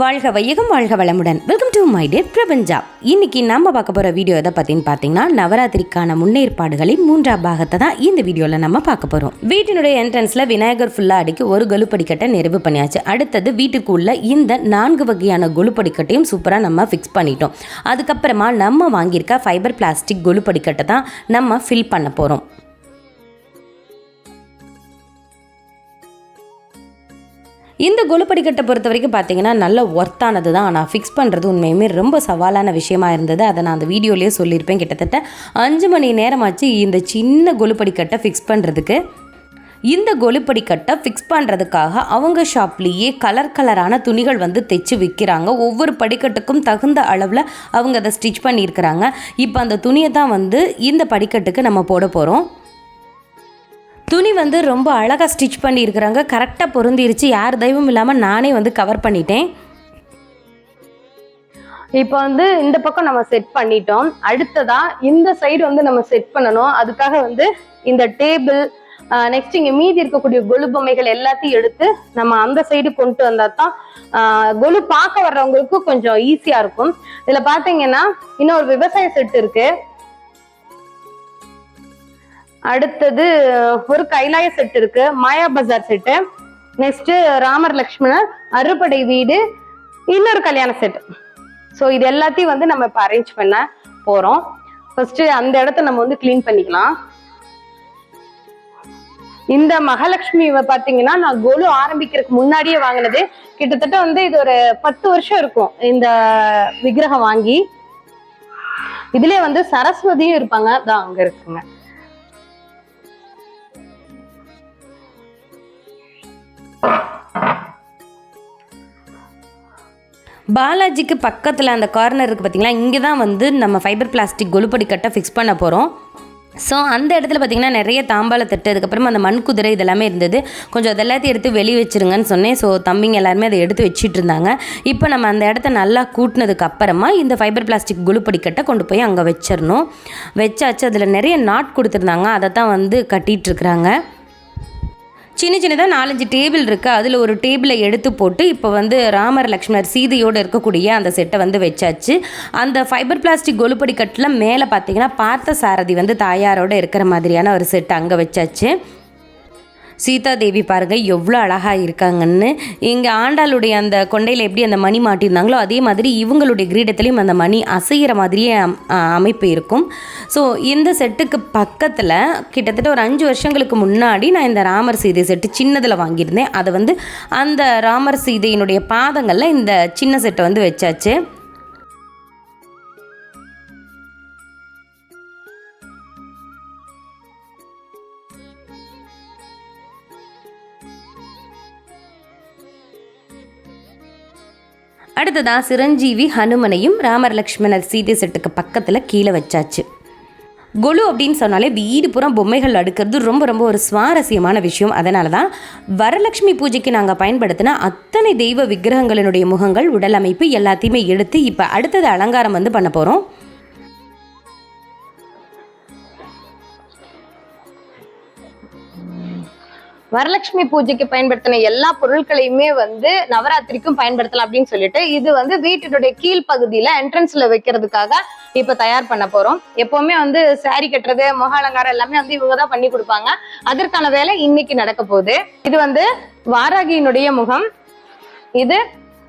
வாழ்க வையகம் வாழ்க வளமுடன். Welcome to my day Prabanja இன்னைக்கு நம்ம பார்க்க போகிற வீடியோ எதை பற்றின்னு பார்த்தீங்கன்னா நவராத்திரிக்கான முன்னேற்பாடுகளின் மூன்றாம் பாகத்தை தான் இந்த வீடியோவில் நம்ம பார்க்க போகிறோம் வீட்டினுடைய என்ட்ரன்ஸில் விநாயகர் ஃபுல்லாக அடிக்கி ஒரு கொலுப்படிக்கட்டை நிறைவு பண்ணியாச்சு. அடுத்தது வீட்டுக்குள்ள இந்த நான்கு வகையான கொலுப்படிக்கட்டையும் சூப்பராக நம்ம ஃபிக்ஸ் பண்ணிட்டோம். அதுக்கப்புறமா நம்ம வாங்கியிருக்க ஃபைபர் பிளாஸ்டிக் கொலுப்படிக்கட்டை தான் நம்ம ஃபில் பண்ண போகிறோம் இந்த கொலுப்படிக்கட்டை பொறுத்த வரைக்கும் பார்த்தீங்கன்னா நல்ல ஒர்த்தானது தான். ஆனால் ஃபிக்ஸ் பண்ணுறது உண்மையுமே ரொம்ப சவாலான விஷயமா இருந்தது. அதை நான் அந்த வீடியோலேயே சொல்லியிருப்பேன் கிட்டத்தட்ட. அஞ்சு மணி நேரமாச்சு இந்த சின்ன கொலுப்படிக்கட்டை ஃபிக்ஸ் பண்ணுறதுக்கு இந்த கொலுப்படிக்கட்டை ஃபிக்ஸ் பண்ணுறதுக்காக அவங்க ஷாப்லேயே கலர் கலரான துணிகள் வந்து தைச்சு விற்கிறாங்க ஒவ்வொரு படிக்கட்டுக்கும் தகுந்த அளவில் அவங்க அதை ஸ்டிச் பண்ணியிருக்கிறாங்க. இப்போ அந்த துணியை தான் வந்து இந்த படிக்கட்டுக்கு நம்ம போட போகிறோம் துணி வந்து ரொம்ப அழகாக ஸ்டிச் பண்ணியிருக்கிறாங்க. கரெக்டாக பொருந்திருச்சு. யார் தெய்வம் இல்லாமல் நானே வந்து கவர் பண்ணிட்டேன். இப்போ வந்து இந்த பக்கம் நம்ம செட் பண்ணிட்டோம். அடுத்ததா இந்த சைடு வந்து நம்ம செட் பண்ணணும். அதுக்காக வந்து இந்த டேபிள் நெக்ஸ்ட் இங்க மீதி இருக்கக்கூடிய கொலு பொம்மைகள் எல்லாத்தையும் எடுத்து நம்ம அந்த சைடு கொண்டு வந்தா தான் கொலு பார்க்க வர்றவங்களுக்கு கொஞ்சம் ஈஸியா இருக்கும். இதுல பாத்தீங்கன்னா இன்னொரு விவசாய செட் இருக்கு. அடுத்தது ஒரு கைலாய செட் இருக்கு மாயா பஜார் செட்டு. நெக்ஸ்ட் ராமர் லக்ஷ்மணர் அறுபடை வீடு இன்னொரு கல்யாண செட் ஸோ இது எல்லாத்தையும் வந்து நம்ம இப்போ அரேஞ்ச் பண்ண போறோம். ஃபர்ஸ்ட் அந்த இடத்த நம்ம வந்து க்ளீன் பண்ணிக்கலாம். இந்த மகாலட்சுமி பாத்தீங்கன்னா நான் கோலு ஆரம்பிக்கிறதுக்கு முன்னாடியே வாங்கினது. கிட்டத்தட்ட வந்து இது ஒரு பத்து வருஷம் இருக்கும் இந்த விக்கிரகம் வாங்கி. இதுலயே வந்து சரஸ்வதியும் இருப்பாங்க. அதான் அங்க இருக்குங்க. பாலாஜிக்கு பக்கத்தில் அந்த கார்னர் இருக்குது பார்த்திங்களா இங்கே தான் வந்து நம்ம ஃபைபர் பிளாஸ்டிக் கொலுப்படி கட்டை ஃபிக்ஸ் பண்ண போகிறோம் ஸோ அந்த இடத்துல பார்த்தீங்கன்னா நிறைய தாம்பாள தட்டு அதுக்கப்புறமா அந்த மண் குதிரை இதெல்லாமே இருந்தது. கொஞ்சம் அதெல்லாத்தையும் எடுத்து வெளியே வச்சிருங்கன்னு சொன்னேன். ஸோ தம்பிங்க எல்லாருமே அதை எடுத்து வச்சிட்டு இருந்தாங்க. இப்போ நம்ம அந்த இடத்த நல்லா கூட்டினதுக்கு அப்புறமா இந்த ஃபைபர் பிளாஸ்டிக் குலுப்படி கட்டை கொண்டு போய் அங்கே வச்சிடணும். வச்சாச்சு. அதில் நிறைய நாட் கொடுத்துருந்தாங்க. அதை தான் வந்து கட்டிகிட்ருக்குறாங்க இருக்கிறாங்க. சின்ன சின்னதாக நாலஞ்சு டேபிள் இருக்குது அதில் ஒரு டேபிளை எடுத்து போட்டு இப்போ வந்து ராமர் லக்ஷ்மணர் சீதையோடு இருக்கக்கூடிய அந்த செட்டை வந்து வச்சாச்சு. அந்த ஃபைபர் பிளாஸ்டிக் கொலுப்படி கட்டில் மேலே பார்த்தீங்கன்னா பார்த்த சாரதி வந்து தாயாரோட இருக்கிற மாதிரியான ஒரு செட் அங்கே வச்சாச்சு. சீதா தேவி பாருங்கள் எவ்வளோ அழகாக இருக்காங்கன்னு. இங்கே ஆண்டாளுடைய அந்த கொண்டையில் எப்படி அந்த மணி மாட்டியிருந்தாங்களோ அதே மாதிரி இவங்களுடைய கிரீடத்துலேயும் அந்த மணி அசைகிற மாதிரியே அம்- அமைப்பு இருக்கும். ஸோ இந்த செட்டுக்கு பக்கத்தில் கிட்டத்தட்ட ஒரு அஞ்சு வருஷங்களுக்கு முன்னாடி நான் இந்த ராமர் சீதை செட்டு சின்னதில் வாங்கியிருந்தேன். அதை வந்து அந்த ராமர் சீதையினுடைய பாதங்களில் இந்த சின்ன செட்டை வந்து வச்சாச்சு. அடுத்ததாக சிரஞ்சீவி ஹனுமனையும் ராமர் லக்ஷ்மணர் சீதை செட்டுக்கு பக்கத்தில் கீழே வச்சாச்சு. கொலு அப்படின்னு சொன்னாலே வீடு புறம் பொம்மைகள் அடுக்கிறது ரொம்ப ரொம்ப ஒரு சுவாரஸ்யமான விஷயம். அதனால தான் வரலட்சுமி பூஜைக்கு நாங்கள் பயன்படுத்தின அத்தனை தெய்வ விக்கிரகங்களினுடைய முகங்கள் உடல் அமைப்பு எல்லாத்தையுமே எடுத்து இப்போ அடுத்தது அலங்காரம் வந்து பண்ண போகிறோம் வரலட்சுமி பூஜைக்கு பயன்படுத்தின எல்லா பொருட்களையுமே வந்து நவராத்திரிக்கும் பயன்படுத்தலாம் அப்படின்னு சொல்லிட்டு இது வந்து வீட்டினுடைய கீழ் பகுதியில என்ட்ரன்ஸ்ல வைக்கிறதுக்காக இப்ப தயார் பண்ண போறோம். எப்பவுமே வந்து சாரி கட்டுறது முக அலங்காரம் எல்லாமே வந்து இவங்க தான் பண்ணி கொடுப்பாங்க. அதற்கான வேலை இன்னைக்கு நடக்க போகுது. இது வந்து வாராகியினுடைய முகம். இது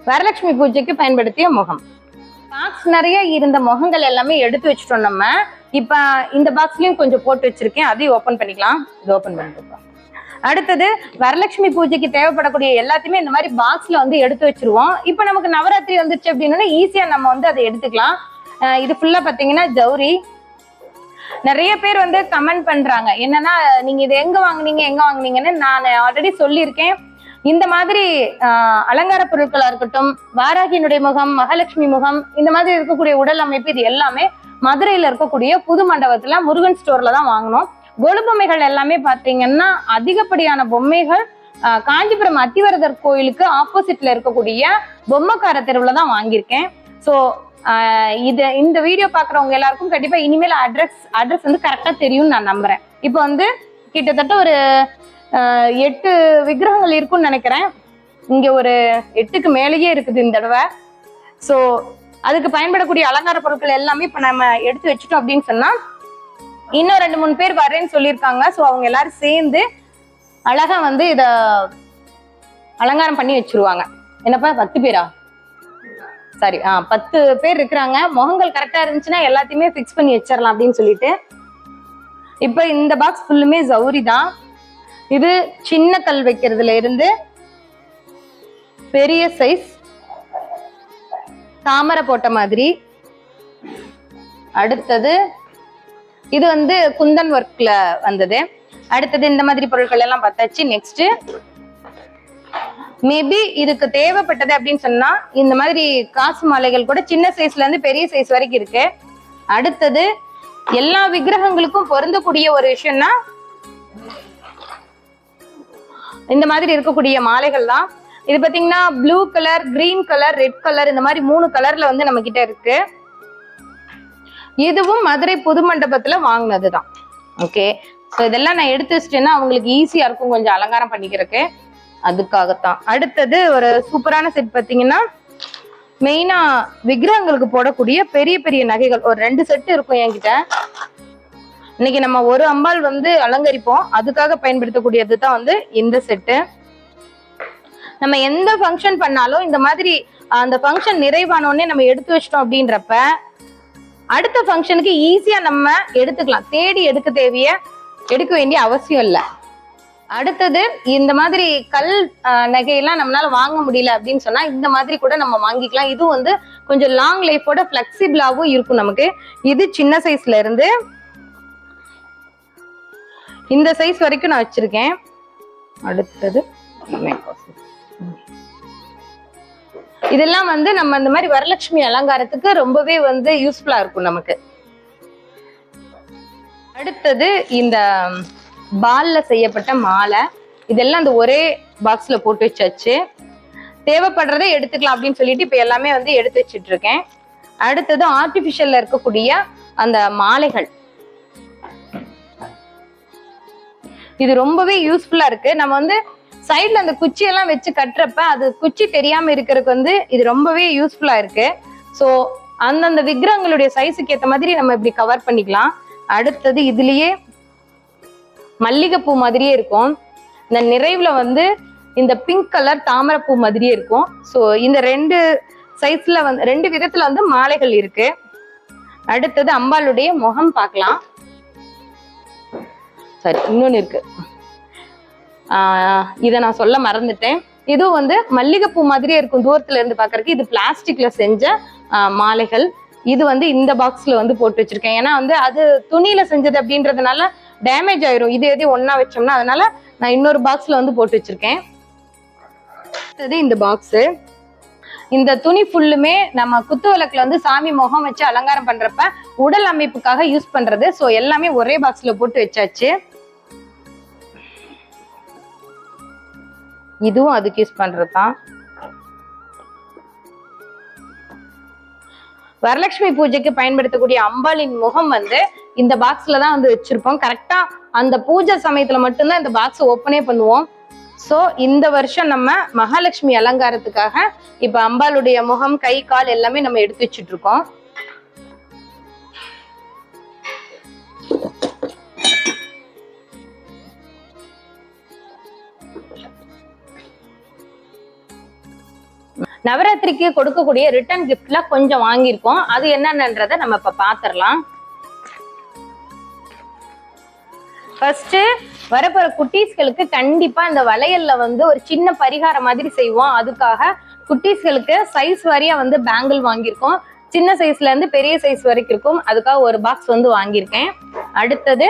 வரலட்சுமி பூஜைக்கு பயன்படுத்திய முகம். பாக்ஸ் நிறைய இருந்த முகங்கள் எல்லாமே எடுத்து வச்சுட்டோம் நம்ம. இப்ப இந்த பாக்ஸ்லயும் கொஞ்சம் போட்டு வச்சிருக்கேன். அதையும் ஓபன் பண்ணிக்கலாம். இது ஓபன் பண்ணிட்டு அடுத்தது வரலட்சுமி பூஜைக்கு தேவைப்படக்கூடிய எல்லாத்தையுமே இந்த மாதிரி பாக்ஸ்ல வந்து எடுத்து வச்சிருவோம். இப்போ நமக்கு நவராத்திரி வந்துச்சு அப்படின்னா ஈஸியா நம்ம வந்து அதை எடுத்துக்கலாம். இது ஃபுல்லா பாத்தீங்கன்னா ஜவுரி நிறைய பேர் வந்து கமெண்ட் பண்றாங்க. என்னன்னா நீங்க இது எங்க வாங்குனீங்க? எங்க வாங்குனீங்கன்னு நான் ஆல்ரெடி சொல்லியிருக்கேன். இந்த மாதிரி அலங்கார பொருட்களா இருக்கட்டும் வாராகியினுடைய முகம் மகாலட்சுமி முகம் இந்த மாதிரி இருக்கக்கூடிய உடல் அமைப்பு இது எல்லாமே மதுரையில இருக்கக்கூடிய புது மண்டபத்துல முருகன் ஸ்டோர்ல தான் வாங்கினோம் கொலு பொம்மைகள் எல்லாமே பார்த்தீங்கன்னா அதிகப்படியான பொம்மைகள் காஞ்சிபுரம் அத்திவரதர் கோயிலுக்கு ஆப்போசிட்ல இருக்கக்கூடிய பொம்மைக்கார தெருவில் தான் வாங்கியிருக்கேன். ஸோ இது இந்த வீடியோ பார்க்குறவங்க எல்லாருக்கும் கண்டிப்பாக இனிமேல் அட்ரஸ் அட்ரஸ் வந்து கரெக்டாக தெரியும்னு நான் நம்புறேன். இப்போ வந்து கிட்டத்தட்ட ஒரு எட்டு விக்கிரகங்கள் இருக்கும்னு நினைக்கிறேன். இங்கே ஒரு எட்டுக்கு மேலேயே இருக்குது இந்த தடவை. ஸோ அதுக்கு பயன்படக்கூடிய அலங்கார பொருட்கள் எல்லாமே இப்போ நம்ம எடுத்து வச்சுட்டோம் அப்படின்னு சொன்னால் இன்னும் ரெண்டு மூணு பேர் வரேன்னு சொல்லியிருக்காங்க. ஸோ அவங்க எல்லாரும் சேர்ந்து அழகா வந்து இத அலங்காரம் பண்ணி வச்சிருவாங்க. என்னப்பா பத்து பேரா? சரி ஆ பத்து பேர் இருக்கிறாங்க. முகங்கள் கரெக்டா இருந்துச்சுன்னா எல்லாத்தையுமே ஃபிக்ஸ் பண்ணி வச்சிடலாம் அப்படின்னு சொல்லிட்டு. இப்போ இந்த பாக்ஸ் ஃபுல்லுமே ஜவுரி தான். இது சின்ன கல் வைக்கிறதுல இருந்து பெரிய சைஸ் தாமரை போட்ட மாதிரி. அடுத்தது இது வந்து குந்தன் ஒர்க்ல வந்தது. அடுத்தது இந்த மாதிரி பொருட்கள் எல்லாம் பார்த்தாச்சு. நெக்ஸ்ட் மேபி இதுக்கு தேவைப்பட்டது அப்படின்னு சொன்னா இந்த மாதிரி காசு மாலைகள் கூட சின்ன சைஸ்ல இருந்து பெரிய சைஸ் வரைக்கும் இருக்கு. அடுத்தது எல்லா விக்கிரகங்களுக்கும் பொருந்தக்கூடிய ஒரு விஷயம்னா இந்த மாதிரி இருக்கக்கூடிய மாலைகள் தான். இது பாத்தீங்கன்னா blue colour green colour red colour இந்த மாதிரி மூணு கலர்ல வந்து நம்ம கிட்ட இருக்கு. இதுவும் மதுரை புது மண்டபத்துல வாங்கினது தான் ஓகே ஸோ இதெல்லாம் நான் எடுத்து வச்சிட்டேன்னா அவங்களுக்கு ஈஸியா இருக்கும். கொஞ்சம் அலங்காரம் பண்ணிக்கிறதுக்கு. அதுக்காகத்தான். அடுத்தது ஒரு சூப்பரான செட் பார்த்தீங்கன்னா மெயினா விக்கிரகங்களுக்கு போடக்கூடிய பெரிய பெரிய நகைகள். ஒரு ரெண்டு செட்டு இருக்கும் என்கிட்ட. இன்னைக்கு நம்ம ஒரு அம்பாள் வந்து அலங்கரிப்போம். அதுக்காக பயன்படுத்தக்கூடியது தான் வந்து இந்த செட்டு நம்ம எந்த ஃபங்க்ஷன் பண்ணாலும் இந்த மாதிரி அந்த ஃபங்க்ஷன் நிறைவானோடனே நம்ம எடுத்து வச்சிட்டோம் அப்படின்றப்ப அடுத்த ஃபங்க்ஷனுக்கு ஈஸியா நம்ம எடுத்துக்கலாம். தேடி எடுக்க தேவைய எடுக்க வேண்டிய அவசியம் இல்லை. அடுத்தது இந்த மாதிரி கல் நகையெல்லாம் நம்மளால வாங்க முடியல அப்படின்னு சொன்னா இந்த மாதிரி கூட நம்ம வாங்கிக்கலாம். இது வந்து கொஞ்சம் லாங் லைஃபோட ஃபிளெக்சிபிளாவும் இருக்கும் நமக்கு. இது சின்ன சைஸ்ல இருந்து இந்த சைஸ் வரைக்கும் நான் வச்சிருக்கேன். அடுத்தது இதெல்லாம் வந்து நம்ம இந்த மாதிரி வரலட்சுமி அலங்காரத்துக்கு ரொம்பவே வந்து யூஸ்ஃபுல்லா இருக்கும் நமக்கு. அடுத்தது இந்த பால்ல செய்யப்பட்ட மாலை. இதெல்லாம் அந்த ஒரே பாக்ஸ்ல போட்டு வச்சாச்சு. தேவைப்படுறதை எடுத்துக்கலாம் அப்படின்னு சொல்லிட்டு இப்ப எல்லாமே வந்து எடுத்து வச்சிட்டு இருக்கேன். அடுத்தது ஆர்டிபிஷியல்ல இருக்கக்கூடிய அந்த மாலைகள். இது ரொம்பவே யூஸ்ஃபுல்லா இருக்கு. நம்ம வந்து சைடில் அந்த குச்சியெல்லாம் வச்சு கட்டுறப்ப அது குச்சி தெரியாம இருக்கிறதுக்கு வந்து இது ரொம்பவே யூஸ்ஃபுல்லா இருக்கு. ஸோ அந்தந்த விக்கிரகங்களுடைய சைஸுக்கு ஏற்ற மாதிரி நம்ம இப்படி கவர் பண்ணிக்கலாம். அடுத்தது இதுலயே மல்லிகைப்பூ மாதிரியே இருக்கும். இந்த நிறைவுல வந்து இந்த பிங்க் கலர் தாமரைப்பூ மாதிரியே இருக்கும். ஸோ இந்த ரெண்டு சைஸ்ல வந்து ரெண்டு விதத்துல வந்து மாலைகள் இருக்கு. அடுத்தது அம்பாளுடைய முகம் பார்க்கலாம். சரி இன்னொன்னு இருக்கு. இதை நான் சொல்ல மறந்துட்டேன். இதுவும் வந்து மல்லிகைப்பூ மாதிரியே இருக்கும் தூரத்துல இருந்து பார்க்கறதுக்கு இது பிளாஸ்டிக்ல செஞ்ச மாலைகள். இது வந்து இந்த பாக்ஸ்ல வந்து போட்டு வச்சிருக்கேன். ஏன்னா வந்து அது துணியில செஞ்சது அப்படின்றதுனால டேமேஜ் ஆயிரும். இது எதையும் ஒன்னா வச்சோம்னா அதனால நான் இன்னொரு பாக்ஸ்ல வந்து போட்டு வச்சிருக்கேன். அடுத்தது இந்த பாக்ஸ் இந்த துணி ஃபுல்லுமே நம்ம குத்து விளக்குல வந்து சாமி முகம் வச்சு அலங்காரம் பண்றப்ப உடல் அமைப்புக்காக யூஸ் பண்றது. ஸோ எல்லாமே ஒரே பாக்ஸ்ல போட்டு வச்சாச்சு. இதுவும் அதுக்கு யூஸ் பண்ணுறது தான் வரலட்சுமி பூஜைக்கு பயன்படுத்தக்கூடிய அம்பாளின் முகம் வந்து இந்த பாக்ஸ்ல தான் வந்து வச்சிருப்போம். கரெக்டா அந்த பூஜை சமயத்துல மட்டும்தான் இந்த பாக்ஸ் ஓப்பனே பண்ணுவோம். ஸோ இந்த வருஷம் நம்ம மகாலட்சுமி அலங்காரத்துக்காக இப்போ அம்பாளுடைய முகம் கை கால் எல்லாமே நம்ம எடுத்து வச்சிட்டு இருக்கோம். நவராத்திரிக்கு கொடுக்கக்கூடிய ரிட்டர்ன் கிஃப்ட்ல கொஞ்சம் வாங்கியிருக்கோம். அது என்னென்னன்றதை நம்ம இப்ப பாத்திரலாம். ஃபர்ஸ்ட் வரப்போற குட்டீஸ்களுக்கு கண்டிப்பா இந்த வளையல்ல வந்து ஒரு சின்ன பரிகாரம் மாதிரி செய்வோம். அதுக்காக குட்டீஸ்களுக்கு சைஸ் வாரியாக வந்து பேங்கிள் வாங்கியிருக்கோம். சின்ன சைஸ்ல இருந்து பெரிய சைஸ் வரைக்கும் இருக்கும். அதுக்காக ஒரு பாக்ஸ் வந்து வாங்கியிருக்கேன். அடுத்தது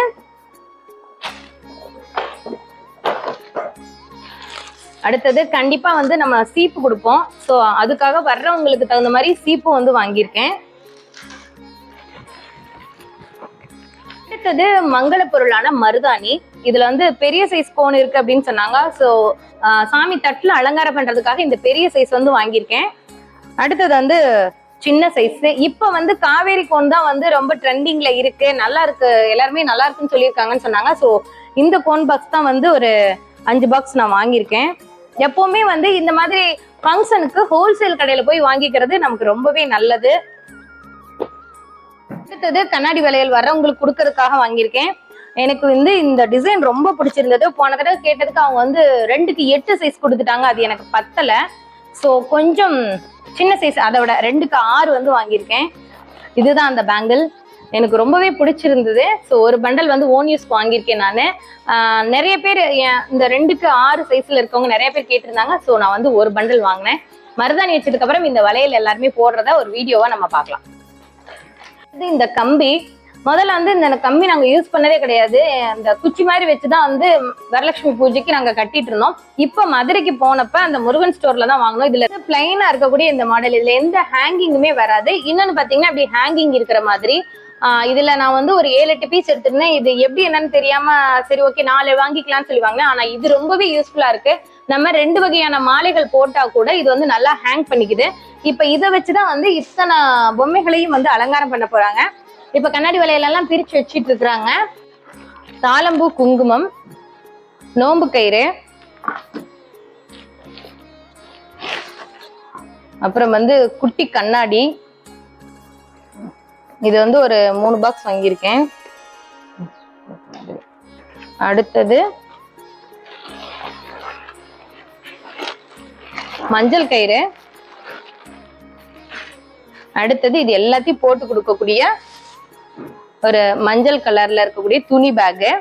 அடுத்தது கண்டிப்பா வந்து நம்ம சீப்பு கொடுப்போம். ஸோ அதுக்காக வர்றவங்களுக்கு தகுந்த மாதிரி சீப்பு வந்து வாங்கியிருக்கேன். அடுத்தது மங்கள பொருளான மருதாணி. இதுல வந்து பெரிய சைஸ் கோன் இருக்கு அப்படின்னு சொன்னாங்க. ஸோ சாமி தட்டுல அலங்காரம் பண்றதுக்காக இந்த பெரிய சைஸ் வந்து வாங்கியிருக்கேன். அடுத்தது வந்து சின்ன சைஸ் இப்போ வந்து காவேரி கோன் தான் வந்து ரொம்ப ட்ரெண்டிங்ல இருக்கு. நல்லா இருக்கு. எல்லாருமே நல்லா இருக்குன்னு சொல்லியிருக்காங்கன்னு சொன்னாங்க. ஸோ இந்த கோன் பாக்ஸ் தான் வந்து ஒரு அஞ்சு பாக்ஸ் நான் வாங்கியிருக்கேன். எப்பவுமே வந்து இந்த மாதிரி ஃபங்க்ஷனுக்கு ஹோல்சேல் கடையில போய் வாங்கிக்கிறது நமக்கு ரொம்பவே நல்லது. அடுத்தது கண்ணாடி வளையல் வர்றவங்களுக்கு கொடுக்கறதுக்காக வாங்கியிருக்கேன். எனக்கு வந்து இந்த டிசைன் ரொம்ப பிடிச்சிருந்தது. போன தடவை கேட்டதுக்கு அவங்க வந்து ரெண்டுக்கு எட்டு சைஸ் கொடுத்துட்டாங்க. அது எனக்கு பத்தல. ஸோ கொஞ்சம் சின்ன சைஸ் அதை விட ரெண்டுக்கு ஆறு வந்து வாங்கியிருக்கேன். இதுதான் அந்த பேங்கிள் எனக்கு ரொம்பவே பிடிச்சிருந்தது. ஸோ ஒரு பண்டல் வந்து ஓன் யூஸ்க்கு வாங்கியிருக்கேன் நான். நிறைய பேர் இந்த ரெண்டுக்கு ஆறு சைஸ்ல இருக்கவங்க நிறைய பேர் கேட்டிருந்தாங்க. ஸோ நான் வந்து ஒரு பண்டல் வாங்கினேன். மருதாணி வச்சதுக்கு அப்புறம் இந்த வளையல் எல்லாருமே போடுறத ஒரு வீடியோவா நம்ம பார்க்கலாம். இது இந்த கம்பி. முதல்ல வந்து இந்த கம்பி நாங்க யூஸ் பண்ணதே கிடையாது. அந்த குச்சி மாதிரி வச்சு தான் வந்து வரலட்சுமி பூஜைக்கு நாங்க கட்டிட்டு இருந்தோம். இப்ப மதுரைக்கு போனப்ப அந்த முருகன் ஸ்டோர்ல தான் வாங்கினோம். இதுல பிளைனா இருக்கக்கூடிய இந்த மாடல் இதுல எந்த ஹேங்கிங்குமே வராது. இன்னொன்னு பாத்தீங்கன்னா அப்படி ஹேங்கிங் இருக்கிற மாதிரி. இதுல நான் வந்து ஒரு ஏழு எட்டு பீஸ் எடுத்திருந்தேன். இது எப்படி என்னன்னு தெரியாம சரி ஓகே நாலு வாங்கிக்கலாம்னு சொல்லி வாங்கினேன். ஆனா இது ரொம்பவே யூஸ்ஃபுல்லா இருக்கு. நம்ம ரெண்டு வகையான மாலைகள் போட்டா கூட இது வந்து நல்லா ஹேங் பண்ணிக்குது. இப்ப இதை வச்சுதான் வந்து இத்தனை பொம்மைகளையும் வந்து அலங்காரம் பண்ண போறாங்க. இப்ப கண்ணாடி வலையிலெல்லாம் பிரிச்சு வச்சிட்டு இருக்கிறாங்க. தாளம்பூ குங்குமம் நோம்பு கயிறு அப்புறம் வந்து குட்டி கண்ணாடி இது வந்து ஒரு மூணு பாக்ஸ் வாங்கியிருக்கேன். அடுத்தது மஞ்சள் கயிறு. அடுத்தது இது எல்லாத்தையும் போட்டு கொடுக்கக்கூடிய ஒரு மஞ்சள் கலர்ல இருக்கக்கூடிய துணி பேக்கு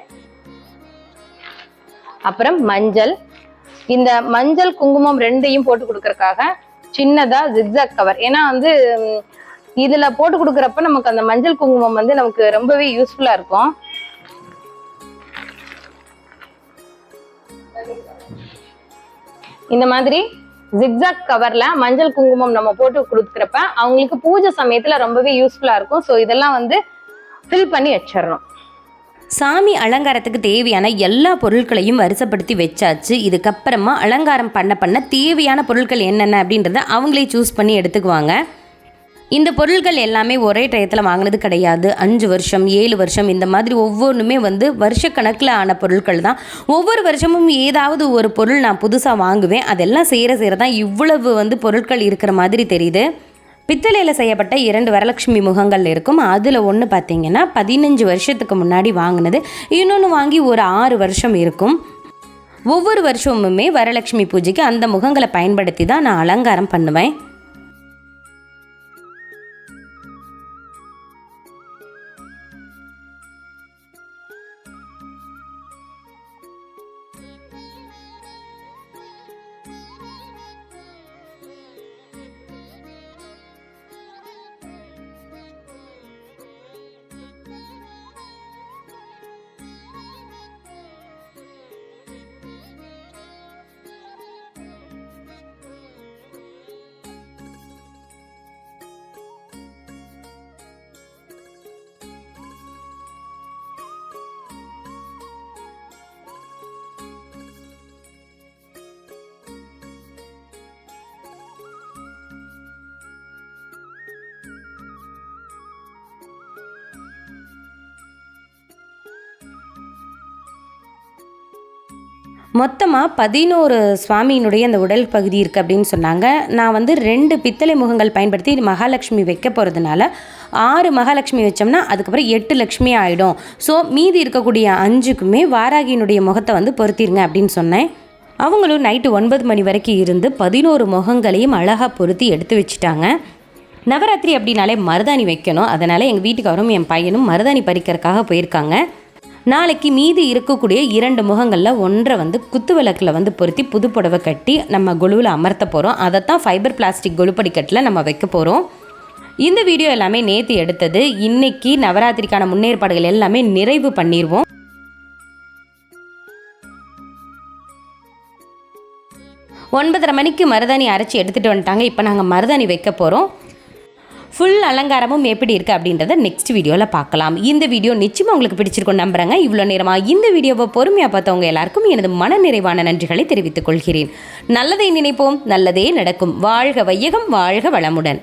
அப்புறம் மஞ்சள். இந்த மஞ்சள் குங்குமம் ரெண்டையும் போட்டு கொடுக்கறதுக்காக சின்னதா ஜிக்ஸாக் கவர் ஏன்னா வந்து இதுல போட்டு கொடுக்குறப்ப நமக்கு அந்த மஞ்சள் குங்குமம் வந்து நமக்கு ரொம்பவே யூஸ்ஃபுல்லா இருக்கும். இந்த மாதிரி ஜிக்ஸாக் கவர்ல மஞ்சள் குங்குமம் நம்ம போட்டு கொடுக்குறப்ப அவங்களுக்கு பூஜை சமயத்துல ரொம்பவே யூஸ்ஃபுல்லா இருக்கும். ஸோ இதெல்லாம் வந்து ஃபில் பண்ணி வச்சிடணும் சாமி அலங்காரத்துக்கு தேவையான எல்லா பொருட்களையும் வரிசைப்படுத்தி வச்சாச்சு. இதுக்கப்புறமா அலங்காரம் பண்ண பண்ண தேவையான பொருட்கள் என்னென்ன அப்படின்றத அவங்களே சூஸ் பண்ணி எடுத்துக்குவாங்க. இந்த பொருட்கள் எல்லாமே ஒரே டயத்தில் வாங்கினது கிடையாது. அஞ்சு வருஷம் ஏழு வருஷம் இந்த மாதிரி ஒவ்வொன்றுமே வந்து வருஷக்கணக்கில் ஆன பொருட்கள் தான். ஒவ்வொரு வருஷமும் ஏதாவது ஒரு பொருள் நான் புதுசாக வாங்குவேன். அதெல்லாம் சேர சேர தான் இவ்வளவு வந்து பொருட்கள் இருக்கிற மாதிரி தெரியுது. பித்தளையில் செய்யப்பட்ட இரண்டு வரலட்சுமி முகங்கள் இருக்கும். அதில் ஒன்று பார்த்தீங்கன்னா பதினஞ்சு வருஷத்துக்கு முன்னாடி வாங்கினது. இன்னொன்று வாங்கி ஒரு ஆறு வருஷம் இருக்கும். ஒவ்வொரு வருஷமுமே வரலட்சுமி பூஜைக்கு அந்த முகங்களை பயன்படுத்தி தான் நான் அலங்காரம் பண்ணுவேன். மொத்தமாக பதினோரு சுவாமியினுடைய அந்த உடல் பகுதி இருக்குது அப்படின்னு சொன்னாங்க. நான் வந்து ரெண்டு பித்தளை முகங்கள் பயன்படுத்தி மகாலட்சுமி வைக்க போகிறதுனால ஆறு மகாலட்சுமி வச்சோம்னா அதுக்கப்புறம் எட்டு லக்ஷ்மி ஆகிடும் ஸோ மீதி இருக்கக்கூடிய அஞ்சுக்குமே வாராகியினுடைய முகத்தை வந்து பொருத்திருங்க அப்படின்னு சொன்னேன். அவங்களும் நைட்டு ஒன்பது மணி வரைக்கும் இருந்து பதினோரு முகங்களையும் அழகாக பொருத்தி எடுத்து வச்சுட்டாங்க. நவராத்திரி அப்படின்னாலே மருதாணி வைக்கணும். அதனால் எங்கள் வீட்டுக்காரரும் என் பையனும் மருதாணி பறிக்கிறதுக்காக போயிருக்காங்க. நாளைக்கு மீதி இருக்கக்கூடிய இரண்டு முகங்களில் ஒன்றை வந்து குத்து விளக்கில் வந்து பொருத்தி புது புடவை கட்டி நம்ம கொலுவில் அமர்த்த போகிறோம் அதைத்தான் ஃபைபர் பிளாஸ்டிக் கொலுப்படிக்கட்டில் நம்ம வைக்க போகிறோம் இந்த வீடியோ எல்லாமே நேற்று எடுத்தது. இன்னைக்கு நவராத்திரிக்கான முன்னேற்பாடுகள் எல்லாமே நிறைவு பண்ணிடுவோம் ஒன்பதரை மணிக்கு மருதாணி அரைச்சி எடுத்துகிட்டு வந்துட்டாங்க. இப்போ நாங்கள் மருதாணி வைக்க போகிறோம் ஃபுல் அலங்காரமும் எப்படி இருக்குது அப்படின்றத நெக்ஸ்ட் வீடியோவில் பார்க்கலாம். இந்த வீடியோ நிச்சயமாக உங்களுக்கு பிடிச்சிருக்கும் நம்புறேங்க. இவ்வளோ நேரமாக இந்த வீடியோவை பொறுமையாக பார்த்தவங்க எல்லாருக்கும் எனது மனநிறைவான நன்றிகளை தெரிவித்துக் கொள்கிறேன். நல்லதை நினைப்போம் நல்லதே நடக்கும். வாழ்க வையகம் வாழ்க வளமுடன்.